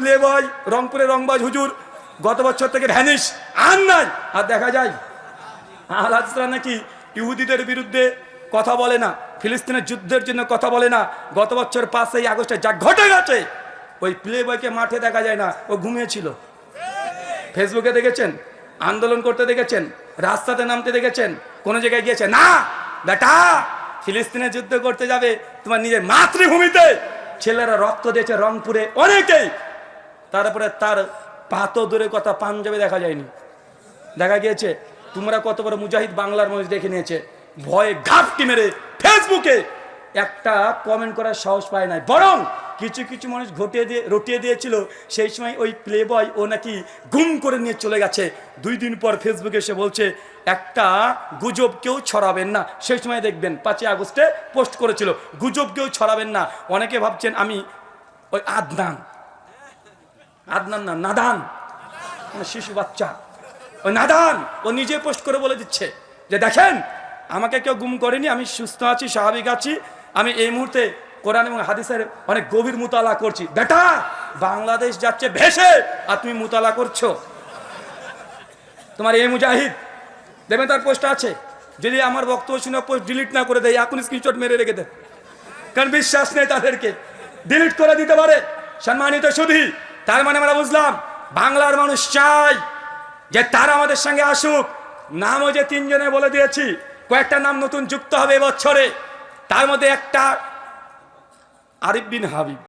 Play বয়, রংপুরে রংবাজ হুজুর, গত বছর থেকে ভ্যানিশ, আর নাই। আর দেখা যায় হাদিসরা নাকি ইহুদিদের বিরুদ্ধে কথা বলে না, ফিলিস্তিনের যুদ্ধের জন্য কথা বলে না। গত বছর পাঁচই আগস্টে যা ঘটে গেছে, ওই প্লে বয়কে মাঠে দেখা যায় না, ও ঘুমিয়েছিল। ফেসবুকে দেখেছেন, আন্দোলন করতে দেখেছেন, রাস্তাতে নামতে দেখেছেন, কোন জায়গায় গিয়েছে, না, বেটা, ফিলিস্তিনে যুদ্ধ করতে যাবে তোমার নিজের মাতৃভূমিতে। ছেলেরা রক্ত দিয়েছে রংপুরে অনেকেই তারপরে তার পাতো দূরের কথা পাঞ্জাবে দেখা যায়নি। দেখা গিয়েছে, তোমরা কত বড় মুজাহিদ বাংলার মানুষ দেখে নিয়েছে। ভয়ে ঘাপটি মেরে ফেসবুকে একটা কমেন্ট করার সাহস পায় নাই। বরং কিছু কিছু মানুষ ঘটিয়ে দিয়ে, রটিয়ে দিয়েছিল, সেই সময় ওই প্লে বয় ও নাকি গুম করে নিয়ে চলে গেছে। দুই দিন পর ফেসবুকে এসে বলছে, একটা গুজব কেউ ছড়াবেন না। সেই সময় দেখবেন, পাঁচই আগস্টে পোস্ট করেছিল, গুজব কেউ ছড়াবেন না। অনেকে ভাবছেন আমি ওই আদনান। আদনান না, নাদান। শিশু বাচ্চা। ওই নাদান, ও নিজে পোস্ট করে বলে দিচ্ছে যে, দেখেন, আমাকে কেউ গুম করেনি, আমি সুস্থ আছি, স্বাভাবিক আছি। আমি এই মুহূর্তে কোরআন এবং হাদিসের অনেক গভীর মুতালা করছি। বেটা, বাংলাদেশ যাচ্ছে ভেসে, আর তুমি মুতালা করছ। তোমার এই মুজাহিদ দেবেন তার পোস্ট আছে? যদি আমার বক্তব্য শুনে পোস্ট ডিলিট না করে দেয় এখন স্ক্রিনশট মেরে রেখে দেন। কারণ বিশ্বাস নেই তাদেরকে। ডিলিট করে দিতে পারে। সম্মানিত শুধু তার মানে আমরা বুঝলাম, বাংলার মানুষ চাই যে তারা আমাদের সঙ্গে আসুক। নামও যে তিনজনে বলে দিয়েছি, কয়েকটা নাম নতুন যুক্ত হবে এবছরে। তার মধ্যে একটা আরিফ বিন হাবিব।